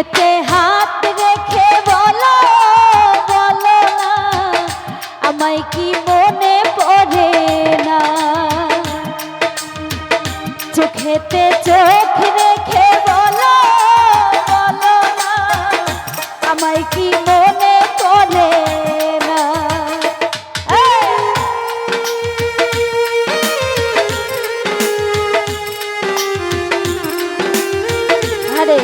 বুকেতে হাত রেখে বলো না, আমায় কি মনে পড়ে না? চোখেতে চোখ রেখে আমায় কি মনে পড়ে আরে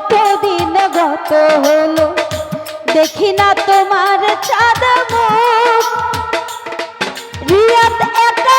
ভাই কতদিন গত হলো? দেখি না তোমার চাঁদ রিয়াত একা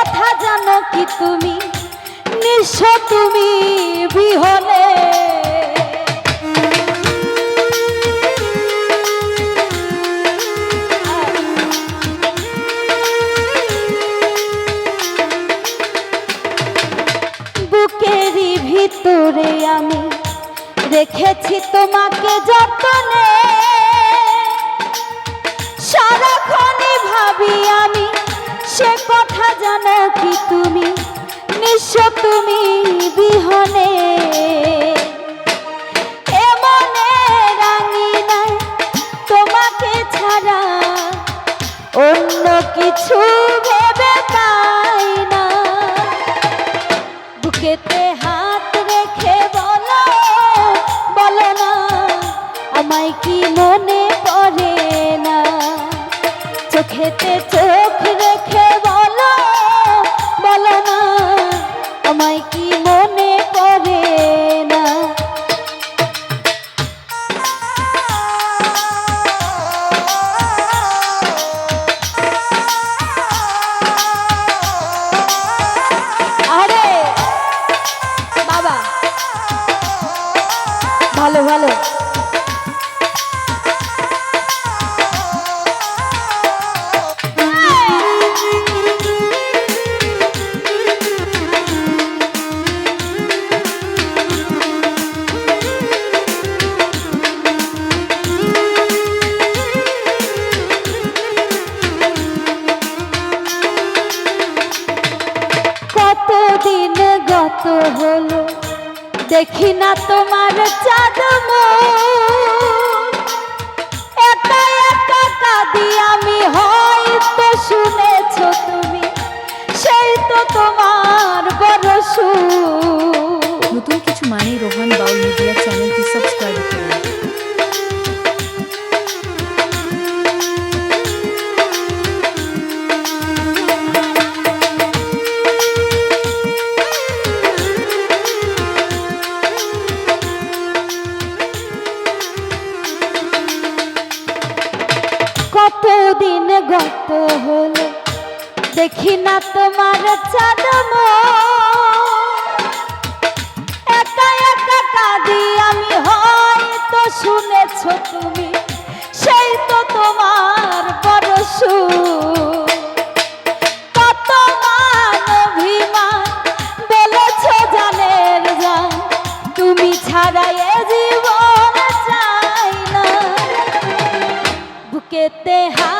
কথা জানো কি তুমি? নিঃস্ব তুমি বিহনে। বুকেরই ভিতরে আমি রেখেছি তোমাকে যতনে। সারাক্ষণই ভাবি আমি কি তুমি? নিঃস্ব তুমি বিহনে। এমনে রাঙিনায় তোমাকে ছাড়া। অন্য কিছু ভেবে পাই না। বুকেতে মনে পড়ে গত হলো, দেখি না তোমার চাঁদ। একা একা কাঁদি আমি, হয়তো শুনেছ তুমি, সেই তো তোমার বড় নতুন কিছু মানে রোহান বাউল মিডিয়া চ্যানেলটি সাবস্ক্রাইব গত হলো। দেখি না তোমার চাঁদ একা একা কাঁদি আমি, হয়তো শুনেছ তুমি, সেই তো তোমার বড় ছাড়া জীবন চাই না। বুকেতে হাত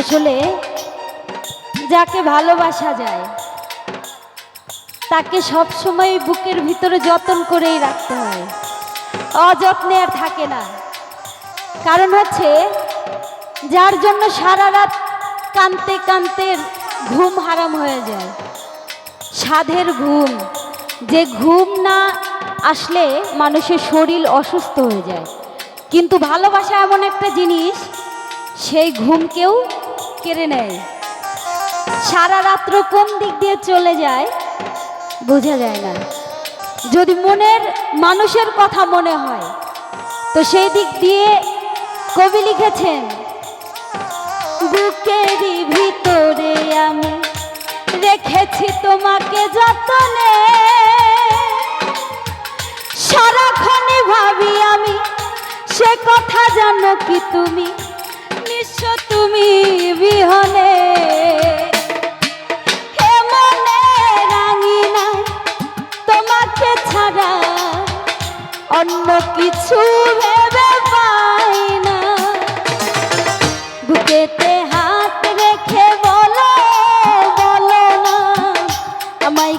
আসলে যাকে ভালোবাসা যায়, তাকে সব সময় বুকের ভিতরে যত্ন করেই রাখতে হয়। অযত্নে আর থাকে না। কারণ হচ্ছে, যার জন্য সারা রাত কানতে কানতে ঘুম হারাম হয়ে যায়। সাধের ঘুম, যে ঘুম না আসলে মানুষের শরীর অসুস্থ হয়ে যায়। কিন্তু ভালোবাসা এমন একটা জিনিস, সেই ঘুমকেও কেড়ে নেয়। সারা রাত্র কোন দিক দিয়ে চলে যায়, বোঝা যায় না। যদি মনের মানুষের কথা মনে হয়, তো সেই দিক দিয়ে কবি লিখেছেন বুকেরই ভিতরে আমি রেখেছি তোমাকে যতনে। সারাক্ষণে ভাবি আমি সে কথা জানো কি তুমি। তুমি বিহনে মনে রাঙিনা, তোমাকে ছাড়া অন্য কিছু না। হাত রেখে বলো বলো না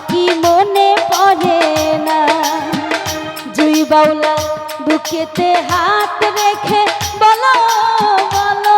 কি মনে না? জুই বাউলা বুকেতে হাত রেখে বলো বলো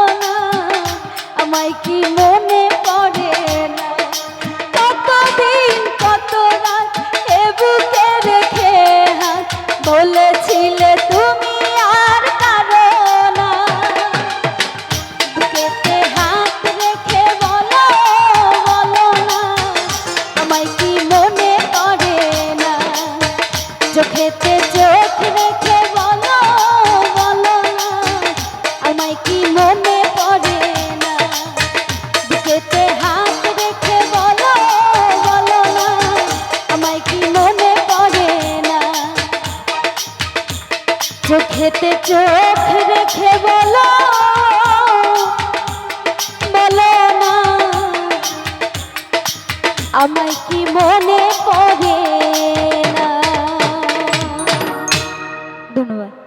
চোখ রেখে বলো।